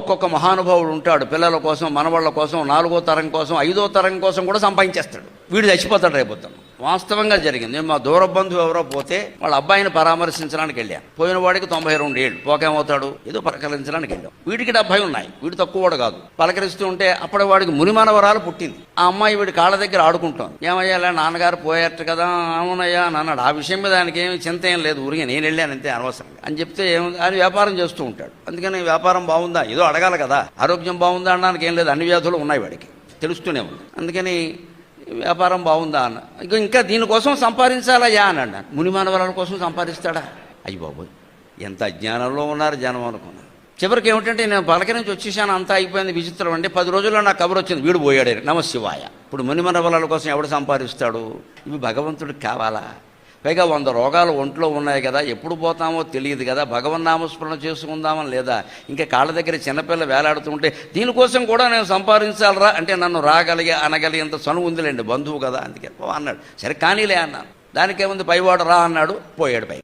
ఒక్కొక్క మహానుభావుడు ఉంటాడు. పిల్లల కోసం మనవాళ్ళ కోసం నాలుగో తరం కోసం ఐదో తరం కోసం కూడా సంపాదించేస్తాడు. వీడు చచ్చిపోతాడు రేపొద్దున. వాస్తవంగా జరిగింది. నేను మా దూర బంధువు ఎవరో పోతే వాళ్ళ అబ్బాయిని పరామర్శించడానికి వెళ్ళాను. పోయిన వాడికి తొంభై రెండు ఏళ్ళు. పోకేమవుతాడు? ఏదో పలకరించడానికి వెళ్ళాం. వీడికి డెబ్బై ఉన్నాయి. వీడు తక్కువ వాడు కాదు. పలకరిస్తూ ఉంటే అప్పటి వాడికి మునిమనవరాలు పుట్టింది. ఆ అమ్మాయి వీడి కాళ్ళ దగ్గర ఆడుకుంటాం ఏమయ్యాలా నాన్నగారు పోయారు కదా? అవునయ్యా అన్నాడు ఆ విషయం మీద ఆయనకి ఏమి చింత ఏం లేదు. ఊరికే నేను వెళ్ళాను అంతే అనవసరం అని చెప్తే ఏముంది? ఆయన వ్యాపారం చేస్తూ ఉంటాడు. అందుకని వ్యాపారం బాగుందా? ఏదో అడగాలి కదా. ఆరోగ్యం బాగుందా అనడానికి ఏం లేదు. అన్ని వ్యాధులు ఉన్నాయి వాడికి. తెలుస్తూనే ఉంది. అందుకని వ్యాపారం బాగుందా అన్న. ఇక ఇంకా దీనికోసం సంపాదించాలయ్యా అని ముని మునిమానవరాల కోసం సంపాదిస్తాడా? అయ్యి బాబోయ్ ఎంత అజ్ఞానంలో ఉన్నారు జనం అనుకున్నాను చివరికి ఏమిటంటే నేను పలకరించి వచ్చేసాను అంతా అయిపోయింది విచిత్రం అంటే పది రోజుల్లో నాకు కబురు వచ్చింది వీడు పోయాడు నమ శివాయ ఇప్పుడు మునిమనవరాల కోసం ఎవడు సంపాదిస్తాడు? ఇవి భగవంతుడికి కావాలా? పైగా వంద రోగాలు ఒంట్లో ఉన్నాయి కదా ఎప్పుడు పోతామో తెలియదు కదా భగవన్నామస్మరణ చేసుకుందామని లేదా? ఇంకా కాళ్ళ దగ్గర చిన్నపిల్ల వేలాడుతుంటే దీనికోసం కూడా నేను సంపాదించాలరా? అంటే నన్ను రాగలిగే అనగలిగేంత సను ఉందిలేండి బంధువు కదా అందుకే. అన్నాడు. సరే కానీలే అన్నాను. దానికేముంది పైవాడు రా అన్నాడు పోయాడు పై